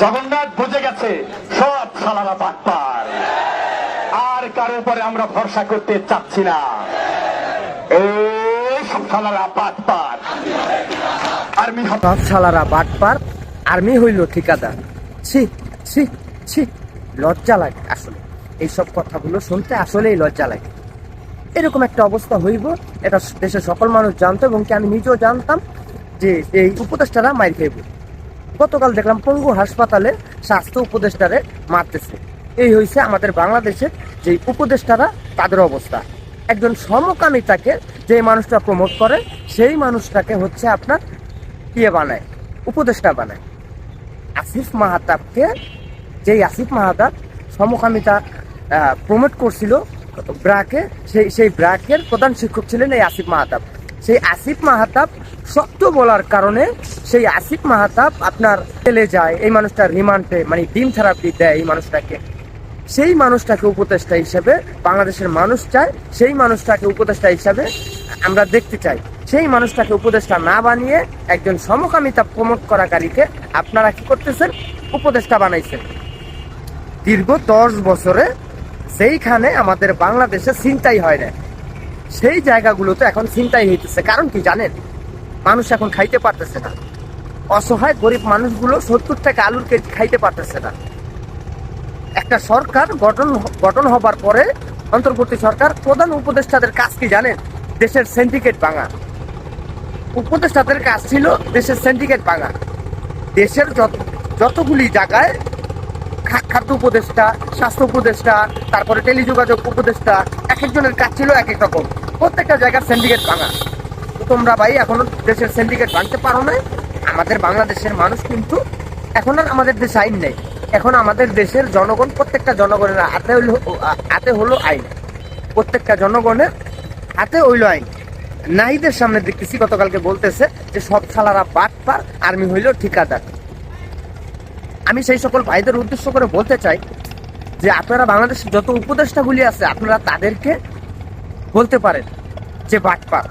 জগন্নাথ বুঝে গেছে, সব সালারা বাটপার। আর কারও উপরে আমরা ভরসা করতে চাচ্ছি না। সব সালারা বাটপার। আর্মি সব শালারা বাটপার, আর্মি হইল ঠিকাদার। ছি ছি ছি, লজ্জা লাগে আসলে। এইসব কথাগুলো শুনতে আসলেই লজ্জা লাগে। এরকম একটা অবস্থা হইব, এটা দেশের সকল মানুষ জানতো এবং কি আমি নিজেও জানতাম যে এই উপদেষ্টারা মাইর খাইব। গতকাল দেখলাম পঙ্গু হাসপাতালে স্বাস্থ্য উপদেষ্টারে মারতেছে। এই হয়েছে আমাদের বাংলাদেশের যে উপদেষ্টারা, তাদের অবস্থা। একজন সমকামিতাকে যে মানুষটা প্রমোট করে, সেই মানুষটাকে হচ্ছে আপনার ইয়ে বানায়, উপদেষ্টা বানায়। আসিফ মাহাতাবকে, যেই আসিফ মাহাতাব সমকামিতা প্রমোট করছিল, ব্রাকে, সেই সেই ব্রাকের প্রধান শিক্ষক ছিলেন এই আসিফ মাহাতাব। সেই আসিফ মাহাতাব শক্ত বলার কারণে সেই আসিফ মাহাতাব আপনার চলে যায়, এই মানুষটা রিমান্ডে মানে ডিম থেরাপি দেয় এই মানুষটাকে। সেই মানুষটাকে উপদেষ্টা হিসেবে বাংলাদেশের মানুষ চায়, সেই মানুষটাকে উপদেষ্টা হিসাবে আমরা দেখতে চাই। সেই মানুষটাকে উপদেষ্টা না বানিয়ে একজন সমকামিতা প্রমোট করাকারীকে আপনারা কি করতেছেন? উপদেষ্টা বানাইছেন। দীর্ঘ দশ বছরে সেইখানে আমাদের বাংলাদেশে চিন্তাই হয় না সেই জায়গাগুলোতে এখন চিন্তাই হইতেছে। কারণ কি জানেন? মানুষ এখন খাইতে পারতেছে না। অসহায় গরিব মানুষগুলো সত্তর টাকা আলুর কেজি খাইতে পারতেছে না। একটা সরকার গঠন গঠন হবার পরে অন্তর্বর্তী সরকার প্রধান উপদেষ্টাদের কাজ কি জানেন? দেশের সিন্ডিকেট ভাঙা। উপদেষ্টাদের কাজ ছিল দেশের সিন্ডিকেট ভাঙা। দেশের যত, যতগুলি জায়গায় খাদ্য উপদেষ্টা, স্বাস্থ্য উপদেষ্টা, তারপরে টেলিযোগাযোগ উপদেষ্টা এক একজনের কাজ ছিল এক এক রকম। প্রত্যেকটা জায়গার সিন্ডিকেট ভাঙা। তোমরা ভাই এখনও দেশের সিন্ডিকেট ভাঙতে পারো না আমাদের বাংলাদেশের মানুষ কিন্তু এখন আর আমাদের দেশে আইন নেই। এখন আমাদের দেশের জনগণ, প্রত্যেকটা জনগণের হাতে হইল, হাতে হলো আইন। প্রত্যেকটা জনগণের হাতে হইল আইন। নাহিদের সামনে দেখতেছি গতকালকে বলতেছে যে সব সালারা বাট পার, আর্মি হইল ঠিকাদার। আমি সেই সকল ভাইদের উদ্দেশ্য করে বলতে চাই যে আপনারা বাংলাদেশের যত উপদেষ্টাগুলি আছে, আপনারা তাদেরকে বলতে পারেন যে বাটপার।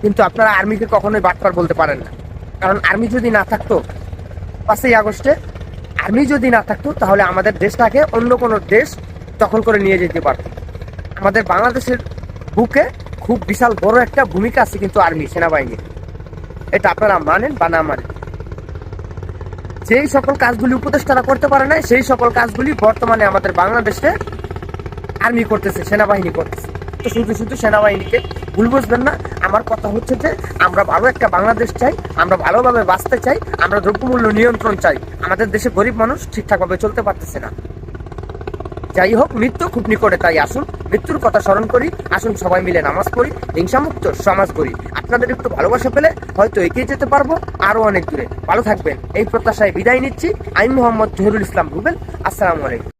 কিন্তু আপনারা আর্মিকে কখনোই বাটপার বলতে পারেন না। কারণ আর্মি যদি না থাকতো, পাঁচই আগস্টে আর্মি যদি না থাকতো, তাহলে আমাদের দেশটাকে অন্য কোনো দেশ দখল করে নিয়ে যেতে পারত। আমাদের বাংলাদেশের বুকে খুব বিশাল বড় একটা ভূমিকা আছে কিন্তু আর্মি, সেনাবাহিনী। এটা আপনারা মানেন বা না মানেন? যেই সকল কাজগুলি উপদেষ্টারা করতে পারে না সেই সকল কাজগুলি বর্তমানে আমাদের বাংলাদেশে আর্মি করতেছে, সেনাবাহিনী করতেছে। তো শুধু শুধু সেনাবাহিনীকে ভুল বুঝবেন না, আমার কথা হচ্ছে যে আমরা ভালো একটা বাংলাদেশ চাই, আমরা ভালোভাবে বাঁচতে চাই, আমরা দ্রব্যমূল্য নিয়ন্ত্রণ চাই। আমাদের দেশে গরিব মানুষ ঠিকঠাকভাবে চলতে পারতেছে না। যাই হোক, মৃত্যু খুব নিকটে, তাই আসুন। মৃত্যুর কথা স্মরণ করি, আসুন সবাই মিলে নামাজ পড়ি, হিংসামুক্ত সমাজ করি আপনাদের একটু ভালোবাসা পেলে হয়তো এগিয়ে যেতে পারব আরও অনেক দূরে। ভালো থাকবেন। এই প্রত্যাশায় বিদায় নিচ্ছি। আমি মোহাম্মদ জহিরুল ইসলাম রুবেল। আসসালামু আলাইকুম।